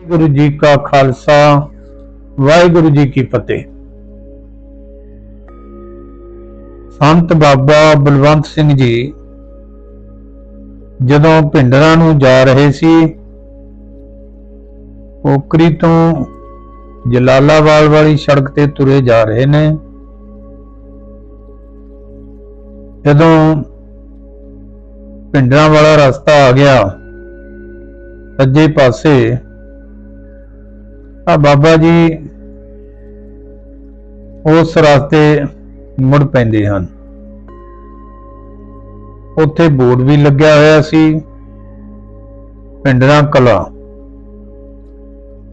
ਗੁਰੂ ਜੀ ਕਾ ਖਾਲਸਾ, ਵਾਹਿਗੁਰੂ ਜੀ ਕੀ ਫਤਿਹ। ਸੰਤ ਬਾਬਾ ਬਲਵੰਤ ਸਿੰਘ ਜੀ ਜਦੋਂ ਭਿੰਡਰਾਂ ਨੂੰ ਜਾ ਰਹੇ ਸੀ ਓਕਰੀ ਤੋਂ ਜਲਾਲਾਬਾਦ ਵਾਲੀ ਸੜਕ ਤੇ ਤੁਰੇ ਜਾ ਰਹੇ ਨੇ। ਜਦੋਂ ਭਿੰਡਰਾਂ ਵਾਲਾ ਰਸਤਾ ਆ ਗਿਆ, ਸੱਜੇ ਪਾਸੇ ਆ ਬਾਬਾ ਜੀ ਉਸ ਰਸਤੇ ਮੁੜ ਪੈਂਦੇ ਹਨ। ਉੱਥੇ ਬੋਰਡ ਵੀ ਲੱਗਿਆ ਹੋਇਆ ਸੀ ਪਿੰਡਰਾ ਕਲਾ।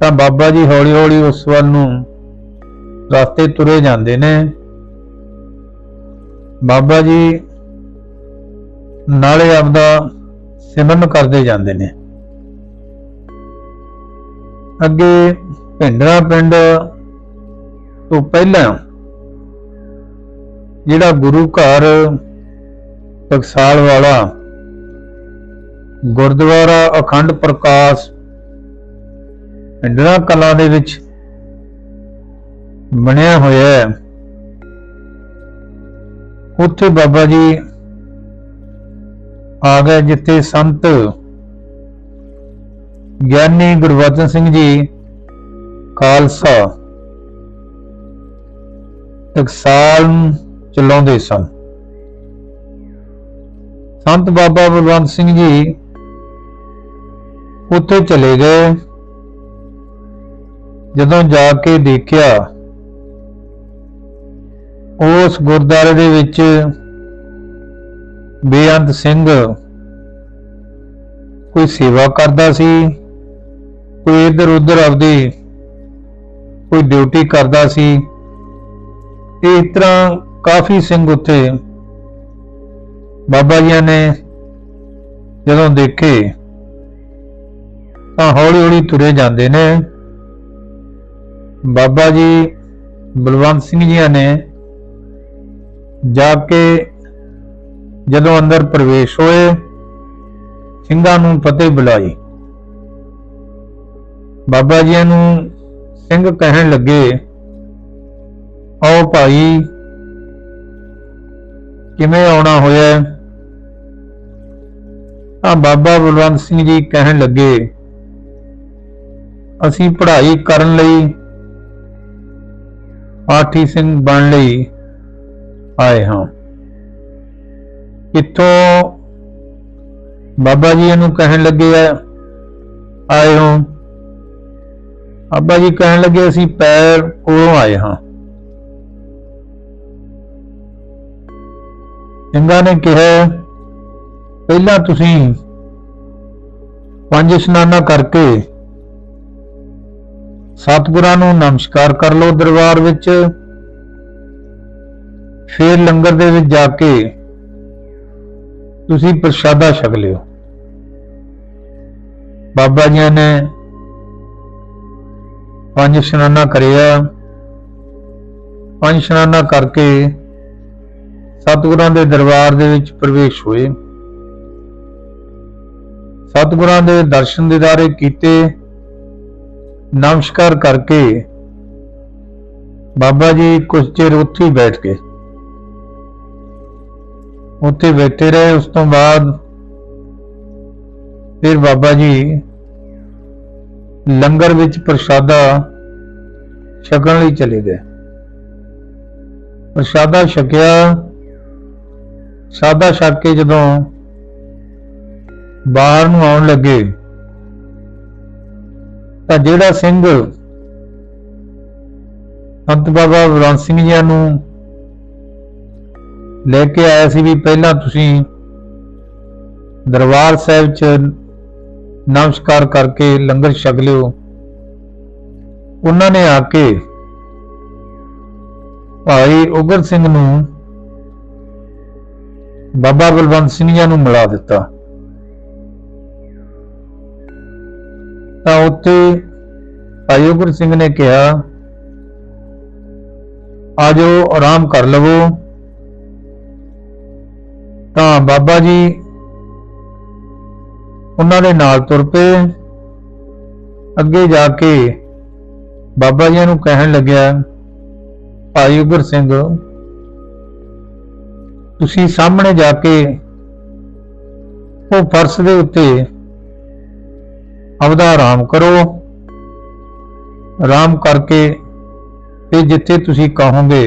ਤਾਂ ਬਾਬਾ ਜੀ ਹੌਲੀ ਹੌਲੀ ਉਸ ਵੱਲ ਨੂੰ ਰਸਤੇ ਤੁਰੇ ਜਾਂਦੇ ਨੇ। ਬਾਬਾ ਜੀ ਨਾਲੇ ਆਪਦਾ ਸਿਮਰਨ ਕਰਦੇ ਜਾਂਦੇ ਨੇ। ਅੱਗੇ ਭਿੰਡਰਾ ਪਿੰਡ ਤੋਂ ਪਹਿਲਾਂ ਜਿਹੜਾ ਗੁਰੂ ਘਰ ਟਕਸਾਲ ਵਾਲਾ ਗੁਰਦੁਆਰਾ ਅਖੰਡ ਪ੍ਰਕਾਸ਼ ਭਿੰਡਰਾ ਕਲਾ ਦੇ ਵਿੱਚ ਬਣਿਆ ਹੋਇਆ ਹੈ, ਉੱਥੇ ਬਾਬਾ ਜੀ ਆ ਗਏ ਜਿੱਥੇ ਸੰਤ ਗਿਆਨੀ ਗੁਰਬਚਨ ਸਿੰਘ ਜੀ ਖਾਲਸਾ। ਟਕਸਾਲ ਚਲਾਉਂਦੇ ਸਨ। ਸੰਤ ਬਾਬਾ ਬਲਵੰਤ ਸਿੰਘ ਜੀ ਉੱਥੇ ਚਲੇ ਗਏ। ਜਦੋਂ ਜਾ ਕੇ ਦੇਖਿਆ, ਉਸ ਗੁਰਦਾਰੇ ਦੇ ਵਿੱਚ ਬੇਅੰਤ ਸਿੰਘ ਕੋਈ ਸੇਵਾ ਕਰਦਾ ਸੀ, ਕੋਈ ਇੱਧਰ ਉੱਧਰ ਆਪਦੀ ਕੋਈ ਡਿਊਟੀ ਕਰਦਾ ਸੀ। ਇਸ ਤਰ੍ਹਾਂ ਕਾਫੀ ਸਿੰਘ ਉੱਥੇ ਬਾਬਾ ਜੀ ਨੇ ਜਦੋਂ ਦੇਖੇ, ਤਾਂ ਹੌਲੀ ਹੌਲੀ ਤੁਰੇ ਜਾਂਦੇ ਨੇ। ਬਾਬਾ ਜੀ ਬਲਵੰਤ ਸਿੰਘ ਜੀ ਨੇ ਜਾ ਕੇ ਜਦੋਂ ਅੰਦਰ ਪ੍ਰਵੇਸ਼ ਹੋਏ, ਸਿੰਘਾਂ ਨੂੰ ਫਤਿਹ ਬੁਲਾਈ। ਬਾਬਾ ਜੀ ਨੂੰ ਸਿੰਘ ਕਹਿਣ ਲੱਗੇ, ਆਓ ਭਾਈ, ਕਿਵੇਂ ਆਉਣਾ ਹੋਇਆ ਆ ਬਾਬਾ ਬਲਵੰਤ ਸਿੰਘ ਜੀ ਕਹਿਣ ਲੱਗੇ, ਅਸੀਂ ਪੜ੍ਹਾਈ ਕਰਨ ਲਈ, ਪਾਠੀ ਸਿੰਘ ਬਣ ਲਈ ਆਏ ਹਾਂ। ਕਿੱਥੋਂ ਬਾਬਾ ਜੀ ਇਹਨੂੰ ਕਹਿਣ ਲੱਗੇ ਆ, ਆਏ ਹੋ। ਬਾਬਾ ਜੀ ਕਹਿਣ ਲੱਗੇ ਅਸੀਂ ਪੈਰ ਕੋਲੋਂ ਆਏ ਹਾਂ। ਸਿੰਘਾਂ ਨੇ ਕਿਹਾ, ਪਹਿਲਾਂ ਤੁਸੀਂ ਪੰਜ ਇਸ਼ਨਾਨਾ ਕਰਕੇ ਸਤਿਗੁਰਾਂ ਨੂੰ ਨਮਸਕਾਰ ਕਰ ਲਓ ਦਰਬਾਰ ਵਿੱਚ। ਫਿਰ ਲੰਗਰ ਦੇ ਵਿੱਚ ਜਾ ਕੇ ਤੁਸੀਂ ਪ੍ਰਸ਼ਾਦਾ ਛਕ ਲਿਓ। ਬਾਬਾ ਜੀ ਨੇ ਪੰਜ ਇਸ਼ਨਾਨਾ ਕਰਿਆ। ਪੰਜ ਇਸ਼ਨਾਨਾ ਕਰਕੇ ਸਤਿਗੁਰਾਂ ਦੇ ਦਰਬਾਰ ਦੇ ਵਿੱਚ ਪ੍ਰਵੇਸ਼ ਹੋਏ। ਸਤਿਗੁਰਾਂ ਦੇ ਦਰਸ਼ਨ ਦਿਦਾਰੇ ਕੀਤੇ। ਨਮਸਕਾਰ ਕਰਕੇ ਬਾਬਾ ਜੀ ਕੁਝ ਚਿਰ ਉੱਥੇ ਹੀ ਬੈਠ ਕੇ ਉੱਥੇ ਬੈਠੇ ਰਹੇ, ਉਸ ਤੋਂ ਬਾਅਦ ਫਿਰ ਬਾਬਾ ਜੀ ਲੰਗਰ ਵਿੱਚ ਪ੍ਰਸ਼ਾਦਾ ਛਕਣ ਲਈ ਚਲੇ ਗਏ। ਪ੍ਰਸ਼ਾਦਾ ਛਕਿਆ। ਸਾਦਾ ਛਕ ਕੇ ਜਦੋਂ ਬਾਹਰ ਨੂੰ ਆਉਣ ਲੱਗੇ, ਤਾਂ ਜਿਹੜਾ ਸਿੰਘ ਸੰਤ ਬਾਬਾ ਬਲਵੰਤ ਸਿੰਘ ਜੀ ਨੂੰ ਲੈ ਕੇ ਆਇਆ ਸੀ ਵੀ ਪਹਿਲਾਂ ਤੁਸੀਂ ਦਰਬਾਰ ਸਾਹਿਬ 'ਚ ਨਮਸਕਾਰ ਕਰਕੇ ਲੰਗਰ ਛਕ ਲਿਓ। ਉਹਨਾਂ ਨੇ ਆ ਕੇ ਭਾਈ ਉਗਰ ਸਿੰਘ ਨੂੰ ਬਾਬਾ ਬਲਵੰਤ ਸਿੰਘ ਜੀ ਨੂੰ ਮਿਲਾ ਦਿੱਤਾ। ਤਾਂ ਉੱਥੇ ਭਾਈ ਉਗਰ ਸਿੰਘ ਨੇ ਕਿਹਾ, ਆਜੋ ਆਰਾਮ ਕਰ ਲਵੋ। ਤਾਂ ਬਾਬਾ ਜੀ ਉਹਨਾਂ ਦੇ ਨਾਲ ਤੁਰ ਪਏ। ਅੱਗੇ ਜਾ ਕੇ ਬਾਬਾ ਜੀ ਨੂੰ ਕਹਿਣ ਲੱਗਿਆ, ਭਾਈ ਉਗਰ ਸਿੰਘ, ਤੁਸੀਂ ਸਾਹਮਣੇ ਜਾ ਕੇ ਉਹ ਫਰਸ਼ ਦੇ ਉੱਤੇ ਆਪਦਾ ਆਰਾਮ ਕਰੋ। ਆਰਾਮ ਕਰਕੇ ਤੇ ਜਿੱਥੇ ਤੁਸੀਂ ਕਹੋਗੇ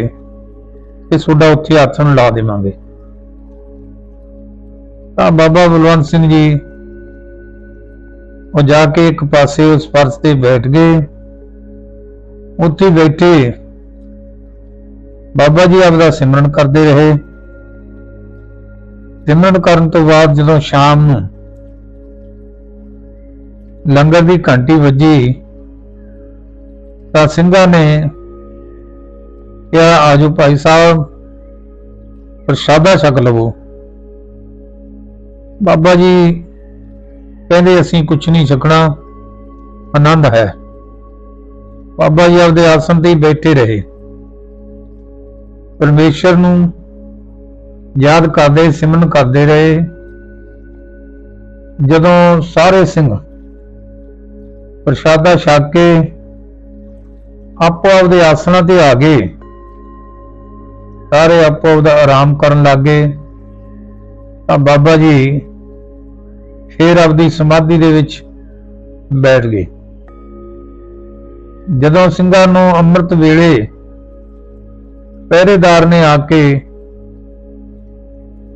ਤੇ ਤੁਹਾਡਾ ਉੱਥੇ ਆਸਣ ਲਾ ਦੇਵਾਂਗੇ। ਤਾਂ ਬਾਬਾ ਬਲਵੰਤ ਸਿੰਘ ਜੀ ਉਹ ਜਾ ਕੇ ਇੱਕ ਪਾਸੇ ਉਸ ਫਰਸ਼ ਤੇ ਬੈਠ ਗਏ। ਉੱਥੇ ਬੈਠੇ ਬਾਬਾ ਜੀ ਆਪਦਾ ਸਿਮਰਨ ਕਰਦੇ ਰਹੇ। ਸਿਮਰਨ ਕਰਨ ਤੋਂ ਬਾਅਦ ਜਦੋਂ ਸ਼ਾਮ ਨੂੰ ਲੰਗਰ ਦੀ ਘੰਟੀ ਵੱਜੀ, ਤਾਂ ਸਿੰਘਾਂ ਨੇ ਕਿਹਾ ਆਜੋ ਭਾਈ ਸਾਹਿਬ, ਪ੍ਰਸ਼ਾਦਾ ਛਕ ਲਵੋ। ਬਾਬਾ ਜੀ ਕਹਿੰਦੇ ਅਸੀਂ ਕੁਝ ਨਹੀਂ ਛਕਣਾ, ਆਨੰਦ ਹੈ। ਬਾਬਾ ਜੀ ਆਪਦੇ ਆਸਣ ਤੇ ਹੀ ਬੈਠੇ ਰਹੇ। ਪਰਮੇਸ਼ਰ ਨੂੰ ਯਾਦ ਕਰਦੇ, ਸਿਮਰਨ ਕਰਦੇ ਰਹੇ। ਜਦੋਂ ਸਾਰੇ ਸਿੰਘ ਪ੍ਰਸ਼ਾਦਾ ਛਕ ਕੇ ਆਪੋ ਆਪਦੇ ਆਸਣਾਂ ਤੇ ਆ ਗਏ, ਸਾਰੇ ਆਪੋ ਆਪਦਾ ਆਰਾਮ ਕਰਨ ਲੱਗੇ ਤਾਂ ਬਾਬਾ ਜੀ ਫਿਰ ਆਪਦੀ ਸਮਾਧੀ ਦੇ ਵਿੱਚ ਬੈਠ ਗਏ। ਜਦੋਂ ਸਿੰਘਾਂ ਨੂੰ ਅੰਮ੍ਰਿਤ ਵੇਲੇ ਪਹਿਰੇਦਾਰ ਨੇ ਆ ਕੇ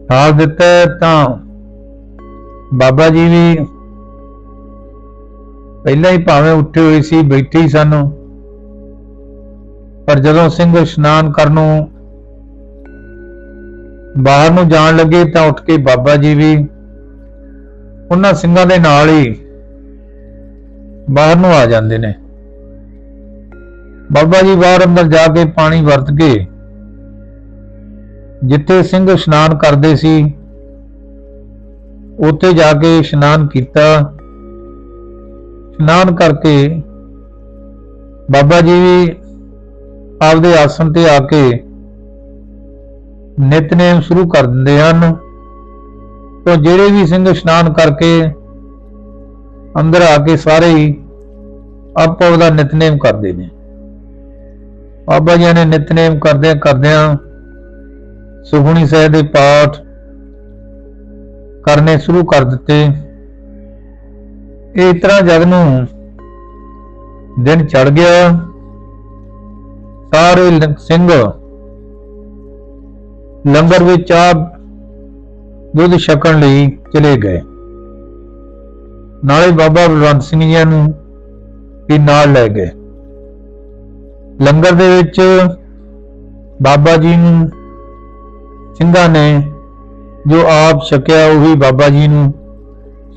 ਠਾਲ ਦਿੱਤਾ ਤਾਂ ਬਾਬਾ ਜੀ ਵੀ ਪਹਿਲਾਂ ਹੀ ਭਾਵੇਂ ਉੱਠੇ ਹੋਏ ਸੀ, ਬੈਠੇ ਹੀ ਸਨ। ਪਰ ਜਦੋਂ ਸਿੰਘ ਇਸ਼ਨਾਨ ਕਰਨੋਂ ਬਾਹਰ ਨੂੰ ਜਾਣ ਲੱਗੇ ਤਾਂ ਉੱਠ ਕੇ ਬਾਬਾ ਜੀ ਵੀ ਉਹਨਾਂ ਸਿੰਘਾਂ ਦੇ ਨਾਲ ਹੀ ਬਾਹਰ ਨੂੰ ਆ ਜਾਂਦੇ ਨੇ। ਬਾਬਾ ਜੀ ਬਾਹਰ ਅੰਦਰ ਜਾ ਕੇ ਪਾਣੀ ਵਰਤ ਕੇ ਜਿੱਥੇ ਸਿੰਘ ਇਸ਼ਨਾਨ ਕਰਦੇ ਸੀ, ਉੱਥੇ ਜਾ ਕੇ ਇਸ਼ਨਾਨ ਕੀਤਾ। ਇਸ਼ਨਾਨ ਕਰਕੇ ਬਾਬਾ ਜੀ ਵੀ ਆਪਦੇ ਆਸਣ ਤੇ ਆ ਕੇ ਨਿਤਨੇਮ ਸ਼ੁਰੂ ਕਰ ਦਿੰਦੇ ਹਨ। ਤਾਂ ਜਿਹੜੇ ਵੀ ਸਿੰਘ ਇਸ਼ਨਾਨ ਕਰਕੇ ਅੰਦਰ ਆ ਕੇ ਸਾਰੇ ਹੀ ਆਪੋ ਉਹਦਾ ਨਿਤਨੇਮ ਕਰਦੇ ਨੇ। ਬਾਬਾ ਜੀ ਨੇ ਨਿਤਨੇਮ ਕਰਦਿਆਂ ਕਰਦਿਆਂ ਸੁਖਣੀ ਸਾਹਿਬ ਦੇ ਪਾਠ ਕਰਨੇ ਸ਼ੁਰੂ ਕਰ ਦਿੱਤੇ। ਇਸ ਤਰ੍ਹਾਂ ਜਦ ਨੂੰ ਦਿਨ ਚੜ ਗਿਆ। ਸਾਰੇ ਸਿੰਘ ਲੰਗਰ ਵਿੱਚ ਆ ਦੁੱਧ ਛਕਣ ਲਈ ਚਲੇ ਗਏ। ਨਾਲੇ ਬਾਬਾ ਬਲਵੰਤ ਸਿੰਘ ਜੀ ਨੂੰ ਵੀ ਨਾਲ ਲੈ ਗਏ। ਲੰਗਰ ਦੇ ਵਿੱਚ ਬਾਬਾ ਜੀ ਨੂੰ ਸਿੰਘਾਂ ਨੇ ਜੋ ਆਪ ਛਕਿਆ, ਉਹੀ ਬਾਬਾ ਜੀ ਨੂੰ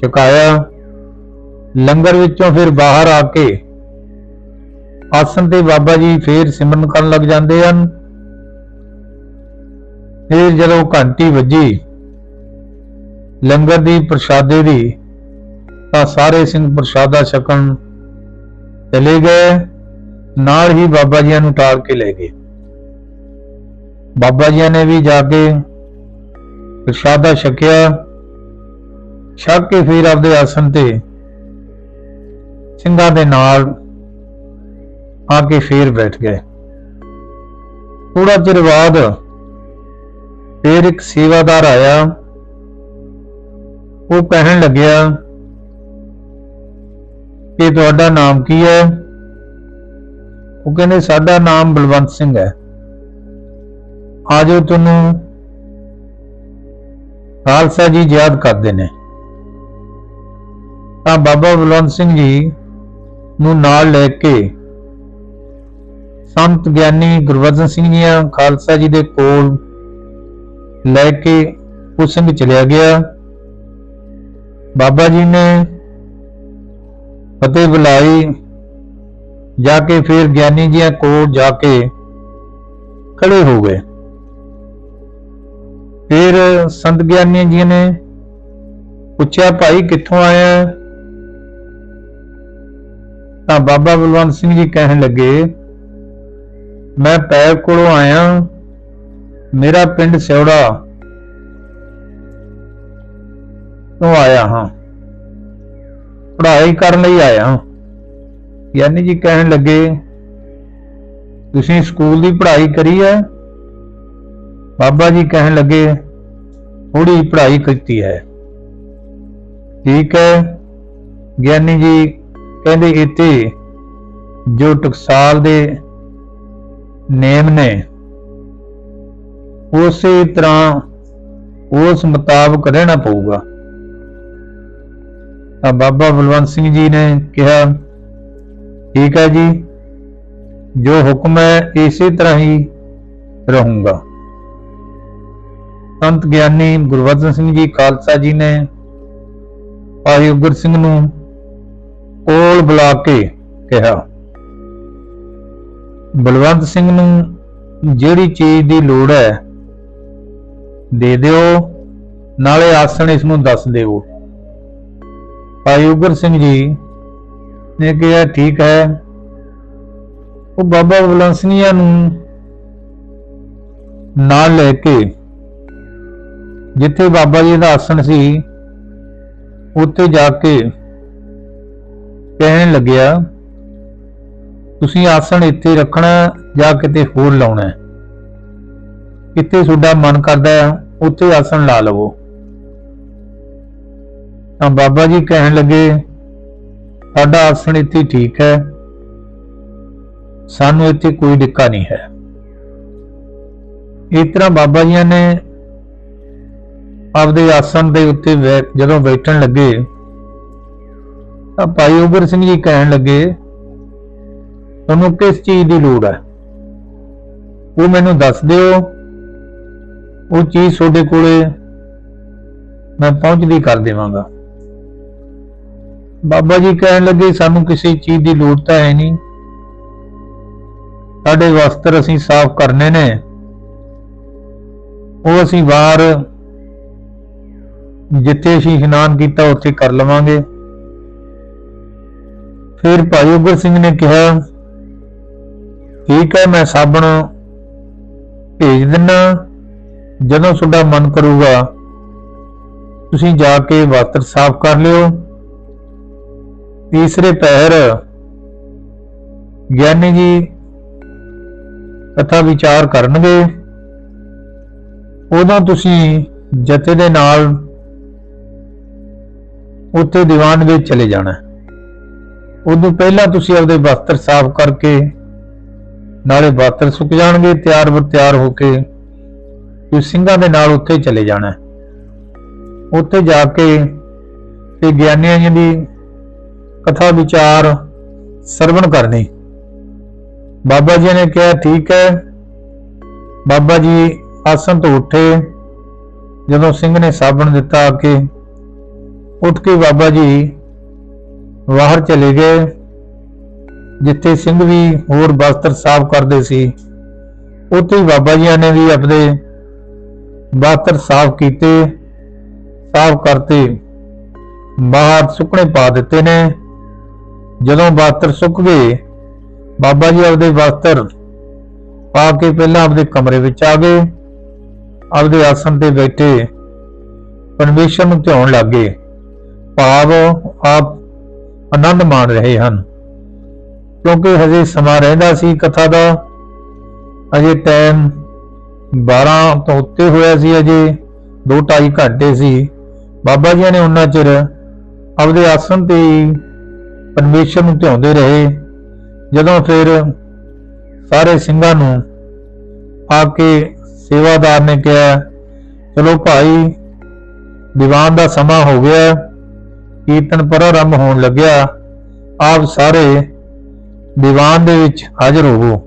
ਛਕਾਇਆ। ਲੰਗਰ ਵਿੱਚੋਂ ਫਿਰ ਬਾਹਰ ਆ ਕੇ ਆਸਣ ਤੇ ਬਾਬਾ ਜੀ ਫੇਰ ਸਿਮਰਨ ਕਰਨ ਲੱਗ ਜਾਂਦੇ ਹਨ। ਫਿਰ ਜਦੋਂ ਘੰਟੀ ਵੱਜੀ ਲੰਗਰ ਦੀ ਪ੍ਰਸ਼ਾਦੇ ਦੀ, ਤਾਂ ਸਾਰੇ ਸਿੰਘ ਪ੍ਰਸ਼ਾਦਾ ਛਕਣ ਚਲੇ ਗਏ। ਨਾਲ ਹੀ ਬਾਬਾ ਜੀਆਂ ਨੂੰ ਟਾਲ ਕੇ ਲੈ ਗਏ। ਬਾਬਾ ਜੀਆਂ ਨੇ ਵੀ ਜਾ ਕੇ ਪ੍ਰਸ਼ਾਦਾ ਛਕਿਆ। ਛਕ ਕੇ ਫਿਰ ਆਪਦੇ ਆਸਣ ਤੇ ਸਿੰਘਾਂ ਦੇ ਨਾਲ ਆ ਕੇ ਫੇਰ ਬੈਠ ਗਏ। ਥੋੜਾ ਚਿਰ ਬਾਅਦ ਫੇਰ ਇੱਕ ਸੇਵਾਦਾਰ ਆਇਆ। ਉਹ ਕਹਿਣ ਲੱਗਿਆ ਕਿ ਤੁਹਾਡਾ ਨਾਮ ਕੀ ਹੈ? ਉਹ ਕਹਿੰਦੇ, ਸਾਡਾ ਨਾਮ ਬਲਵੰਤ ਸਿੰਘ ਹੈ। ਆਜੋ ਤੁਹਾਨੂੰ ਖਾਲਸਾ ਜੀ ਯਾਦ ਕਰਦੇ ਨੇ। ਤਾਂ ਬਾਬਾ ਬਲਵੰਤ ਸਿੰਘ ਜੀ ਨੂੰ ਨਾਲ ਲੈ ਕੇ ਸੰਤ ਗਿਆਨੀ ਗੁਰਵਰਜਨ ਸਿੰਘ ਜੀ ਖਾਲਸਾ ਜੀ ਦੇ ਕੋਲ ਲੈ ਕੇ ਉਹ ਸਿੰਘ ਚਲਿਆ ਗਿਆ। ਬਾਬਾ ਜੀ ਨੇ ਫਤਿਹ ਬੁਲਾਈ, ਜਾ ਕੇ ਫਿਰ ਗਿਆਨੀ ਜੀਆਂ ਕੋਲ ਜਾ ਕੇ ਖੜੇ ਹੋ ਗਏ। ਫਿਰ ਸੰਤ ਗਿਆਨੀ ਜੀ ਨੇ ਪੁੱਛਿਆ, ਭਾਈ, ਕਿੱਥੋਂ ਆਇਆ ਤਾਂ ਬਾਬਾ ਬਲਵੰਤ ਸਿੰਘ ਜੀ ਕਹਿਣ ਲੱਗੇ, ਮੈਂ ਪੈਰ ਕੋਲੋਂ ਆਇਆ, ਮੇਰਾ ਪਿੰਡ ਸਿਉੜਾ ਤੋਂ ਆਇਆ ਹਾਂ। ਪੜ੍ਹਾਈ ਕਰਨ ਲਈ ਆਇਆ ਹਾਂ। ਗਿਆਨੀ ਜੀ ਕਹਿਣ ਲੱਗੇ, ਤੁਸੀਂ ਸਕੂਲ ਦੀ ਪੜ੍ਹਾਈ ਕਰੀ ਹੈ? ਬਾਬਾ ਜੀ ਕਹਿਣ ਲੱਗੇ ਥੋੜੀ ਪੜ੍ਹਾਈ ਕੀਤੀ ਹੈ। ਠੀਕ ਹੈ। ਗਿਆਨੀ ਜੀ ਕਹਿੰਦੇ, ਇੱਥੇ ਜੋ ਟਕਸਾਲ ਦੇ ਨੇਮ ਨੇ, ਉਸੇ ਤਰ੍ਹਾਂ ਉਸ ਮੁਤਾਬਕ ਰਹਿਣਾ ਪਊਗਾ। ਤਾਂ ਬਾਬਾ ਬਲਵੰਤ ਸਿੰਘ ਜੀ ਨੇ ਕਿਹਾ, ਠੀਕ ਹੈ ਜੀ, ਜੋ ਹੁਕਮ ਹੈ, ਇਸੇ ਤਰ੍ਹਾਂ ਹੀ ਰਹੂੰਗਾ। ਸੰਤ ਗਿਆਨੀ ਗੁਰਵਰਧਨ ਸਿੰਘ ਜੀ ਖਾਲਸਾ ਜੀ ਨੇ ਭਾਈ ਉਗਰ ਸਿੰਘ ਨੂੰ ਕੋਲ ਬੁਲਾ ਕੇ ਕਿਹਾ, ਬਲਵੰਤ ਸਿੰਘ ਨੂੰ ਜਿਹੜੀ ਚੀਜ਼ ਦੀ ਲੋੜ ਹੈ, ਦੇ ਦਿਓ, ਨਾਲੇ ਆਸਣ ਇਸ ਨੂੰ ਦੱਸ ਦਿਓ। ਭਾਈ ਉਗਰ ਸਿੰਘ ਜੀ ਨੇ ਕਿਹਾ, ਠੀਕ ਹੈ। ਉਹ ਬਾਬਾ ਬਲਵੰਤ ਨੂੰ ਨਾਲ ਲੈ ਕੇ ਜਿੱਥੇ ਬਾਬਾ ਜੀ ਦਾ ਆਸਣ ਸੀ, ਉੱਥੇ ਜਾ ਕੇ ਕਹਿਣ ਲੱਗਿਆ, ਤੁਸੀਂ ਆਸਣ ਇੱਥੇ ਰੱਖਣਾ, ਜਾਂ ਕਿਤੇ ਹੋਰ ਲਾਉਣਾ ਹੈ? ਤੁਹਾਡਾ ਮਨ ਕਰਦਾ ਹੈ, ਉੱਥੇ ਆਸਣ ਲਾ ਲਵੋ। ਤਾਂ ਬਾਬਾ ਜੀ ਕਹਿਣ ਲੱਗੇ, ਸਾਡਾ ਆਸਣ ਇੱਥੇ ਠੀਕ ਹੈ। ਸਾਨੂੰ ਇੱਥੇ ਕੋਈ ਦਿੱਕਾ ਨਹੀਂ ਹੈ। ਇਸ ਤਰ੍ਹਾਂ ਬਾਬਾ ਜੀ ਨੇ ਆਪਦੇ ਆਸਣ ਦੇ ਉੱਤੇ ਬੈ- ਜਦੋਂ ਬੈਠਣ ਲੱਗੇ, ਤਾਂ ਭਾਈ ਉਗਰ ਸਿੰਘ ਜੀ ਕਹਿਣ ਲੱਗੇ, ਤੁਹਾਨੂੰ ਕਿਸ ਚੀਜ਼ ਦੀ ਲੋੜ ਹੈ? ਉਹ ਮੈਨੂੰ ਦੱਸ ਦਿਓ। ਉਹ ਚੀਜ਼ ਤੁਹਾਡੇ ਕੋਲੇ ਮੈਂ ਪਹੁੰਚਦੀ ਕਰ ਦੇਵਾਂਗਾ। ਬਾਬਾ ਜੀ ਕਹਿਣ ਲੱਗੇ, ਸਾਨੂੰ ਕਿਸੇ ਚੀਜ਼ ਦੀ ਲੋੜ ਤਾਂ ਹੈ ਨਹੀਂ। ਸਾਡੇ ਵਸਤਰ ਅਸੀਂ ਸਾਫ਼ ਕਰਨੇ ਨੇ। ਉਹ ਅਸੀਂ ਬਾਹਰ ਜਿੱਥੇ ਅਸੀਂ ਇਸ਼ਨਾਨ ਕੀਤਾ, ਉੱਥੇ ਕਰ ਲਵਾਂਗੇ। ਫਿਰ ਭਾਈ ਉਗਰ ਸਿੰਘ ਨੇ ਕਿਹਾ, ਠੀਕ ਹੈ, ਮੈਂ ਸਾਬਣ ਭੇਜ ਦਿੰਨਾ। ਜਦੋਂ ਤੁਹਾਡਾ ਮਨ ਕਰੂਗਾ, ਤੁਸੀਂ ਜਾ ਕੇ ਵਸਤਰ ਸਾਫ਼ ਕਰ ਲਿਓ। ਤੀਸਰੇ ਪਹਿਰ ਗਿਆਨੀ ਜੀ ਕਥਾ ਵਿਚਾਰ ਕਰਨਗੇ। ਉਦੋਂ ਤੁਸੀਂ ਜਥੇ ਦੇ ਨਾਲ ਉੱਥੇ ਦੀਵਾਨ ਵਿੱਚ ਚਲੇ ਜਾਣਾ। ਉਦੋਂ ਪਹਿਲਾਂ ਤੁਸੀਂ ਆਪਦੇ ਵਸਤਰ ਸਾਫ਼ ਕਰਕੇ ਨਾਲੇ ਵਸਤਰ ਸੁੱਕ ਜਾਣਗੇ, ਤਿਆਰ ਬਰ ਤਿਆਰ ਹੋ ਕੇ ਤੁਸੀਂ ਸਿੰਘਾਂ ਦੇ ਨਾਲ ਉੱਥੇ ਚਲੇ ਜਾਣਾ। ਉੱਥੇ ਜਾ ਕੇ ਤੇ ਗਿਆਨੀਆਂ ਜੀ ਦੀ ਕਥਾ ਵਿਚਾਰ ਸਰਵਣ ਕਰਨੀ। ਬਾਬਾ ਜੀ ਨੇ ਕਿਹਾ, ਠੀਕ ਹੈ। ਬਾਬਾ ਜੀ ਆਸਣ ਤੋਂ ਉੱਠੇ। ਜਦੋਂ ਸਿੰਘ ਨੇ ਸਾਬਣ ਦਿੱਤਾ ਆ ਕੇ, ਉੱਠ ਕੇ ਬਾਬਾ ਜੀ ਬਾਹਰ ਚਲੇ ਗਏ, ਜਿੱਥੇ ਸਿੰਘ ਵੀ ਹੋਰ ਬਸਤਰ ਸਾਫ਼ ਕਰਦੇ ਸੀ, ਉੱਥੇ ਹੀ ਬਾਬਾ ਜੀ ਨੇ ਵੀ ਆਪਣੇ ਬਸਤਰ ਸਾਫ਼ ਕੀਤੇ, ਸਾਫ਼ ਕਰਤੇ, ਬਾਹਰ ਸੁੱਕਣੇ ਪਾ ਦਿੱਤੇ ਨੇ। ਜਦੋਂ ਬਸਤਰ ਸੁੱਕ ਗਏ, ਬਾਬਾ ਜੀ ਆਪਦੇ ਬਸਤਰ ਪਾ ਕੇ ਪਹਿਲਾਂ ਆਪਦੇ ਕਮਰੇ ਵਿੱਚ ਆ ਗਏ। ਆਪਦੇ ਆਸਣ ਤੇ ਬੈਠੇ ਪਰਮੇਸ਼ਰ ਨੂੰ ਧਿਆਉਣ ਲੱਗੇ ਭਾਵ ਆਪ ਆਨੰਦ ਮਾਣ ਰਹੇ ਹਨ। ਕਿਉਂਕਿ ਹਜੇ ਸਮਾਂ ਰਹਿੰਦਾ ਸੀ ਕਥਾ ਦਾ ਅਜੇ ਟਾਈਮ 12 ਤੋਂ ਉੱਤੇ ਹੋਇਆ ਸੀ ਅਜੇ 2.5 ਘੰਟੇ ਸੀ। ਬਾਬਾ ਜੀ ਨੇ ਉਹਨਾਂ ਚਿਰ ਆਪਦੇ ਆਸਣ ਤੇ ਪਰਮੇਸ਼ਰ ਨੂੰ ਧਿਆਉਂਦੇ ਰਹੇ। ਜਦੋਂ ਫਿਰ ਸਾਰੇ ਸਿੰਘਾਂ ਨੂੰ ਆ ਕੇ ਸੇਵਾਦਾਰ ਨੇ ਕਿਹਾ, ਚਲੋ ਭਾਈ, ਦੀਵਾਨ ਦਾ ਸਮਾਂ ਹੋ ਗਿਆ। ਕੀਰਤਨ ਪ੍ਰਾਰੰਭ ਹੋਣ ਲੱਗਿਆ। ਆਪ ਸਾਰੇ ਦੀਵਾਨ ਦੇ ਵਿੱਚ ਹਾਜ਼ਰ ਹੋਵੋ।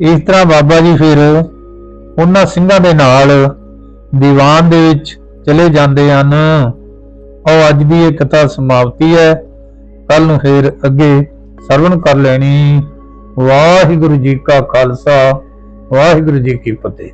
ਇਸ ਤਰ੍ਹਾਂ ਬਾਬਾ ਜੀ ਫਿਰ ਉਹਨਾਂ ਸਿੰਘਾਂ ਦੇ ਨਾਲ ਦੀਵਾਨ ਦੇ ਵਿੱਚ ਚਲੇ ਜਾਂਦੇ ਹਨ। ਉਹ ਅੱਜ ਦੀ ਇਹ ਕਥਾ ਸਮਾਪਤੀ ਹੈ। ਕੱਲ ਨੂੰ ਫਿਰ ਅੱਗੇ ਸਰਵਣ ਕਰ ਲੈਣੀ। ਵਾਹਿਗੁਰੂ ਜੀ ਕਾ ਖਾਲਸਾ, ਵਾਹਿਗੁਰੂ ਜੀ ਕੀ ਫਤਿਹ।